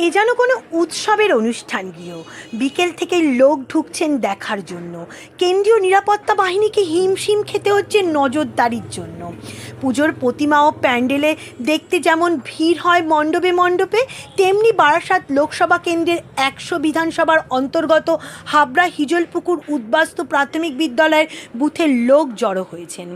এ যেন কোনো উৎসবের অনুষ্ঠান গৃহ। বিকেল থেকে লোক ঢুকছেন দেখার জন্য। কেন্দ্রীয় নিরাপত্তা বাহিনীকে হিমশিম খেতে হচ্ছে নজরদারির জন্য। পুজোর প্রতিমা ও প্যান্ডেলে দেখতে যেমন ভিড় হয় মণ্ডপে মণ্ডপে, তেমনি বারাসাত লোকসভা কেন্দ্রের একশো বিধানসভার অন্তর্গত হাবড়া হিজলপুকুর উদ্বাস্তু প্রাথমিক বিদ্যালয়ের বুথে লোক জড়ো হয়েছেন।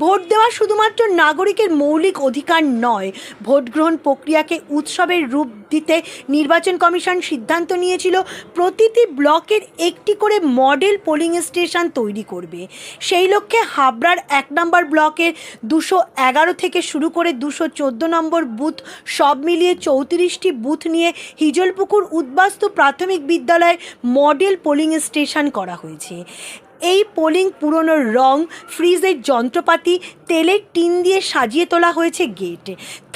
ভোট দেওয়া শুধুমাত্র নাগরিকের মৌলিক অধিকার নয়, ভোট গ্রহণ প্রক্রিয়াকে উৎসবের রূপ দিতে নির্বাচন কমিশন সিদ্ধান্ত নিয়েছিল, প্রতিটি ব্লকের একটি করে মডেল পোলিং স্টেশন তৈরি করবে। সেই লক্ষ্যে হাবড়ার এক নম্বর ব্লকের দুশো এগারো থেকে শুরু করে দুশো চোদ্দ নম্বর বুথ, সব মিলিয়ে চৌত্রিশটি বুথ নিয়ে হিজলপুকুর উদ্বাস্তু প্রাথমিক বিদ্যালয়ে মডেল পোলিং স্টেশন করা হয়েছে। এই পোলিং পুরনো রং, ফ্রিজের যন্ত্রপাতি, তেলের টিন দিয়ে সাজিয়ে তোলা হয়েছে গেট।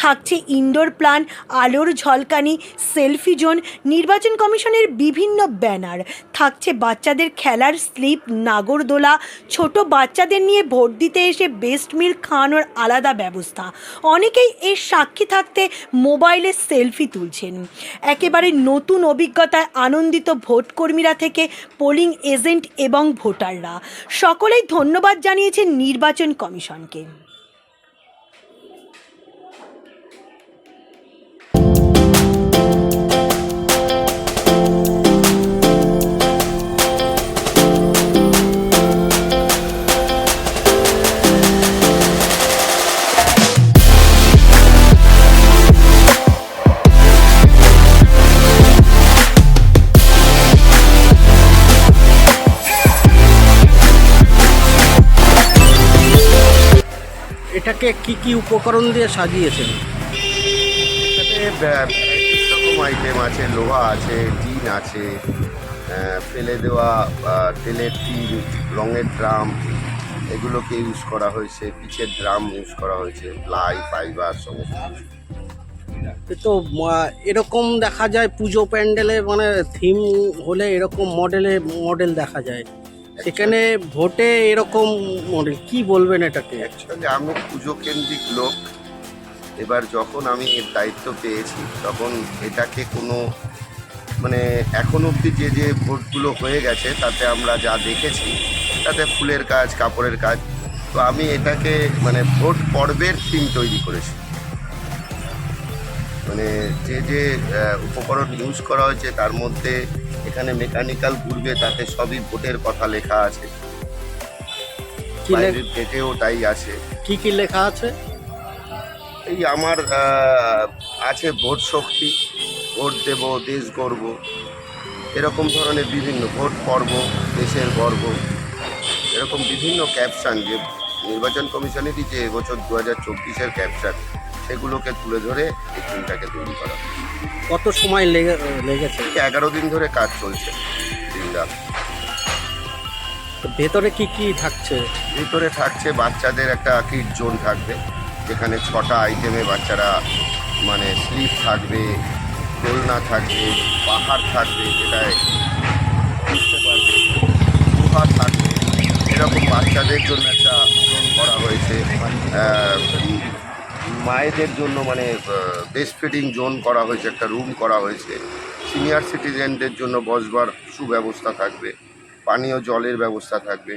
থাকছে ইনডোর প্ল্যান আলোর ঝলকানি সেলফি জোন নির্বাচন কমিশনের বিভিন্ন ব্যানার থাকছে বাচ্চাদের খেলার স্লিপ নাগরদোলা, ছোট বাচ্চাদের নিয়ে ভোট দিতে এসে বেস্ট মিল খাওয়ানোর আলাদা ব্যবস্থা। অনেকেই এর সাক্ষী থাকতে মোবাইলে সেলফি তুলছেন। একেবারে নতুন অভিজ্ঞতায় আনন্দিত ভোটকর্মীরা থেকে পোলিং এজেন্ট এবং ভোটাররা। সকলেই ধন্যবাদ জানিয়েছেন নির্বাচন কমিশনকে। এটাকে কি কি উপকরণ দিয়ে সাজিয়েছেন? রকম আইটেম আছে লোহা আছে টিন আছে ফেলে দেওয়া তেলের টিন রঙের ড্রাম এগুলোকে ইউজ করা হয়েছে পিচের ড্রাম ইউজ করা হয়েছে প্লাই ফাইবার সমস্ত তো এরকম দেখা যায় পুজো প্যান্ডেলে মানে থিম হলে এরকম মডেলে মডেল দেখা যায়। সেখানে ভোটে এরকম মডেল কি বলবেন এটাকে? অ্যাকচুয়ালি আমি পুজো কেন্দ্রিক লোক। এবার যখন আমি এর দায়িত্ব পেয়েছি, তখন এটাকে কোনো মানে এখন অবধি যে যে ভোটগুলো হয়ে গেছে, তাতে আমরা যা দেখেছি, তাতে ফুলের কাজ, কাপড়ের কাজ, তো আমি এটাকে মানে ভোট পর্বের থিম তৈরি করেছি। মানে যে যে উপকরণ ইউজ করা হয়েছে, তার মধ্যে এখানে মেকানিক্যাল ঘুরবে তাতে সবই ভোটের কথা লেখা আছে। বাইরের গেটেও তাই আছে। কি কি লেখা আছে? এই আমার আছে ভোট শক্তি ভোট দেব দেশ গর্ব এরকম ধরনের বিভিন্ন ভোট পর্ব দেশের গর্ব এরকম বিভিন্ন ক্যাপশন যে নির্বাচন কমিশনেরই যে এবছর দু হাজার চব্বিশের ক্যাপশন সেগুলোকে তুলে ধরে এই ফিল্মটাকে তৈরি করা। কত সময় লেগে লেগেছে? এগারো দিন ধরে কাজ চলছে দিনটা। তো ভেতরে কি কি থাকছে? ভেতরে থাকছে বাচ্চাদের একটা কিড জোন থাকবে যেখানে ছটা আইটেমে বাচ্চারা মানে স্লিপ থাকবে দোলনা থাকবে পাহাড় থাকবে যেটায় বুঝতে পারবে গুহা থাকবে। এরকম বাচ্চাদের জন্য একটা জোন করা হয়েছে। মায়েদের জন্য মানে বেস্ট ফিডিং জোন করা হয়েছে, একটা রুম করা হয়েছে। সিনিয়র সিটিজেনদের জন্য বসবার সুব্যবস্থা থাকবে, পানীয় জলের ব্যবস্থা থাকবে।